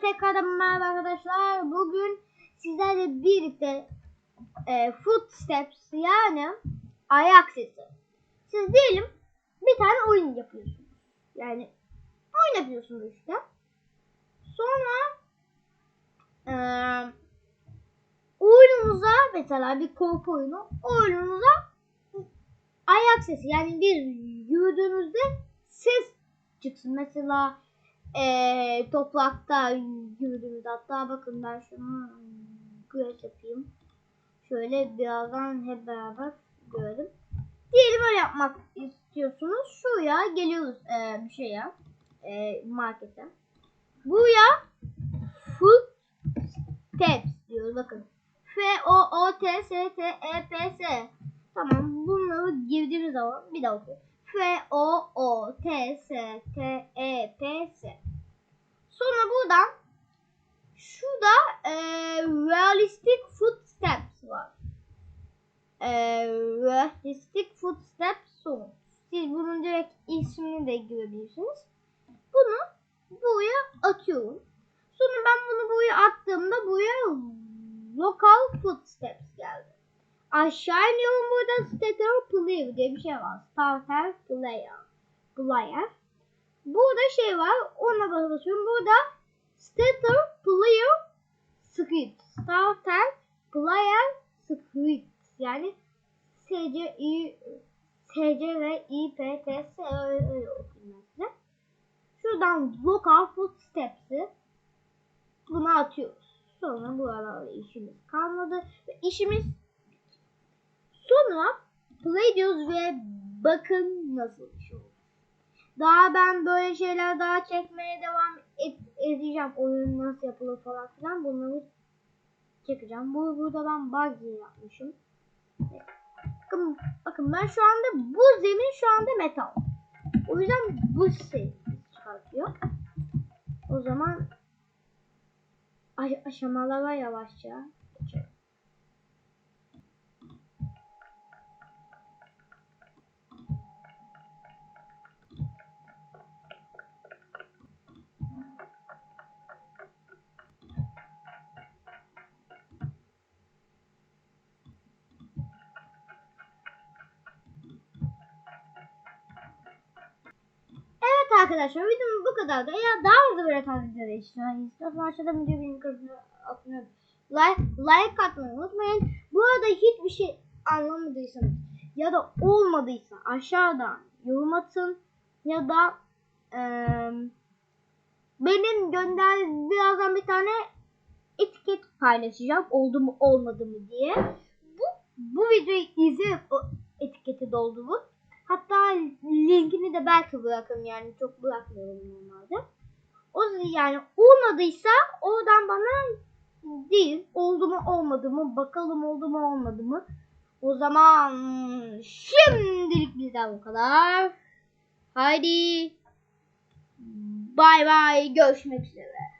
tekrardan merhaba arkadaşlar. Bugün sizlerle birlikte e, footsteps yani ayak sesi. Siz diyelim bir tane oyun yapıyorsunuz. Yani oyun yapıyorsunuz işte. Sonra e, oyununuza mesela bir korku oyunu oyununuza ayak sesi yani bir yürüdüğünüzde ses çıksın. Mesela ee, toprakta yürüdüğümüz hatta bakın ben şunu güreş yapayım. Şöyle birazdan hep beraber görelim. Diyelim öyle yapmak istiyorsunuz. Şuraya geliyoruz e, bir şeye e, markete. Buraya food steps diyoruz bakın. F O O T S T E P S. Tamam bunları girdiğimiz zaman bir daha okuyalım. F O O T S T E P S. Sonra buradan şurada e, realistic footsteps var. E, realistic footsteps sound. Siz bunun direkt ismini de girebilirsiniz. Bunu buraya atıyorum. Sonra ben bunu buraya attığımda buraya local footsteps geldi. Aşağı iniyorum burada starter player diye bir şey var. Starter player. Player. Burada şey var. Ona basıyorum. Burada starter player script. Starter player script. Yani SC, I, SC ve I, P, T, S öyle, okuyayım. Şuradan local footsteps'i buna atıyoruz. Sonra buralarda işimiz kalmadı. Ve işimiz Sonra play diyoruz ve bakın nasıl bir şey oldu. Daha ben böyle şeyler daha çekmeye devam et, edeceğim. Oyun nasıl yapılır falan filan bunları çekeceğim. Bu burada ben bug yapmışım. Bakın, bakın ben şu anda bu zemin şu anda metal. O yüzden bu ses çıkartıyor. O zaman aşamalara yavaşça geçelim. Arkadaşlar videomuz bu kadar da. Eğer daha hızlı böyle tarz videoları istiyorsanız aşağıda video benim kısmına atmayı like, like atmayı unutmayın. Bu arada hiçbir şey anlamadıysanız ya da olmadıysa aşağıdan yorum atın ya da e, benim gönder birazdan bir tane etiket paylaşacağım oldu mu olmadı mı diye. Bu bu videoyu izleyip o etiketi doldurun. Hatta linkini de belki bırakırım yani çok bırakmıyorum normalde. O yani olmadıysa oradan bana değil oldu mu olmadı mı bakalım oldu mu olmadı mı. O zaman şimdilik bizden bu kadar. Haydi bay bay görüşmek üzere.